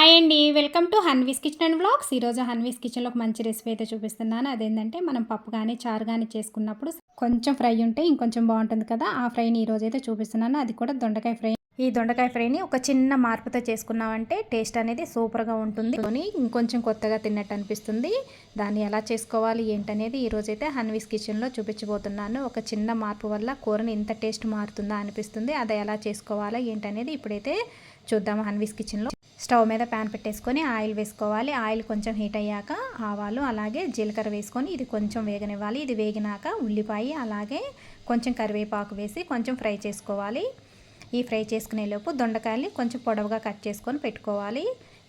Hi అండి. Welcome to Hanvi's kitchen and blogs ఈరోజు హన్వీస్ కిచెన్లో ఒక మంచి రెసిపీ అయితే చూపిస్తున్నాను. అదేంటంటే మనం పప్పు కానీ చారు కానీ చేసుకున్నప్పుడు కొంచెం ఫ్రై ఉంటే ఇంకొంచెం బాగుంటుంది కదా. ఆ ఫ్రైని ఈరోజు అయితే చూపిస్తున్నాను. అది కూడా దొండకాయ ఫ్రై ఈ దొండకాయ ఫ్రైని ఒక చిన్న మార్పుతో చేసుకున్నామంటే టేస్ట్ అనేది సూపర్గా ఉంటుంది. కొని ఇంకొంచెం కొత్తగా తిన్నట్టు అనిపిస్తుంది. దాన్ని ఎలా చేసుకోవాలి ఏంటనేది ఈరోజైతే హన్వీస్ కిచెన్లో చూపించబోతున్నాను. ఒక చిన్న మార్పు వల్ల కూరని ఇంత టేస్ట్ మారుతుందా అనిపిస్తుంది. అది ఎలా చేసుకోవాలా ఏంటనేది ఇప్పుడైతే చూద్దాము హన్వీస్ కిచెన్లో. స్టవ్ మీద ప్యాన్ పెట్టేసుకొని ఆయిల్ వేసుకోవాలి. ఆయిల్ కొంచెం హీట్ అయ్యాక ఆవాలు అలాగే జీలకర్ర వేసుకొని ఇది కొంచెం వేగనివ్వాలి. ఇది వేగినాక ఉల్లిపాయ అలాగే కొంచెం కరివేపాకు వేసి కొంచెం ఫ్రై చేసుకోవాలి. ఈ ఫ్రై చేసుకునేలోపు దొండకాయల్ని కొంచెం పొడవుగా కట్ చేసుకొని పెట్టుకోవాలి.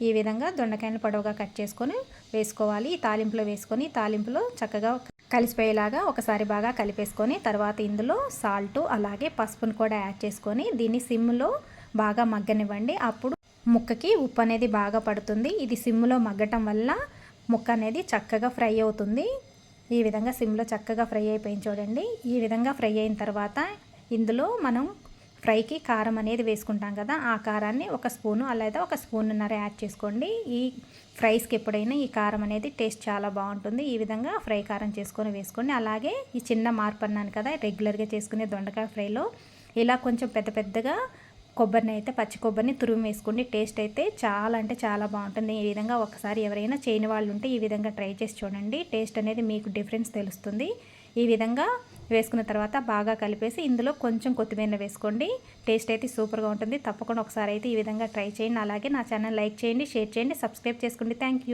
ఈ విధంగా దొండకాయలను పొడవుగా కట్ చేసుకొని వేసుకోవాలి. ఈ తాలింపులో వేసుకొని తాలింపులో చక్కగా కలిసిపోయేలాగా ఒకసారి బాగా కలిపేసుకొని తర్వాత ఇందులో సాల్ట్ అలాగే పసుపును కూడా యాడ్ చేసుకొని దీన్ని సిమ్లో బాగా మగ్గనివ్వండి. అప్పుడు ముక్కకి ఉప్పు అనేది బాగా పడుతుంది. ఇది సిమ్లో మగ్గటం వల్ల ముక్క అనేది చక్కగా ఫ్రై అవుతుంది. ఈ విధంగా సిమ్లో చక్కగా ఫ్రై అయిపోయింది చూడండి. ఈ విధంగా ఫ్రై అయిన తర్వాత ఇందులో మనం ఫ్రైకి కారం అనేది వేసుకుంటాం కదా ఆ కారాన్ని ఒక స్పూను అలాగే ఒక స్పూన్నర యాడ్ చేసుకోండి. ఈ ఫ్రైస్కి ఎప్పుడైనా ఈ కారం అనేది టేస్ట్ చాలా బాగుంటుంది. ఈ విధంగా ఫ్రై కారం చేసుకొని వేసుకోండి. అలాగే ఈ చిన్న మార్పు అన్నాను కదా రెగ్యులర్గా చేసుకునే దొండకాయ ఫ్రైలో ఇలా కొంచెం పెద్ద పెద్దగా కొబ్బరిని అయితే పచ్చి కొబ్బరిని తురుము వేసుకోండి. టేస్ట్ అయితే చాలా అంటే చాలా బాగుంటుంది. ఈ విధంగా ఒకసారి ఎవరైనా చేయని వాళ్ళు ఉంటే ఈ విధంగా ట్రై చేసి చూడండి. టేస్ట్ అనేది మీకు డిఫరెన్స్ తెలుస్తుంది. ఈ విధంగా వేసుకున్న తర్వాత బాగా కలిపేసి ఇందులో కొంచెం కొత్తిమీర వేసుకోండి. టేస్ట్ అయితే సూపర్గా ఉంటుంది. తప్పకుండా ఒకసారి అయితే ఈ విధంగా ట్రై చేయండి. అలాగే నా ఛానల్ లైక్ చేయండి షేర్ చేయండి సబ్స్క్రైబ్ చేసుకోండి. థ్యాంక్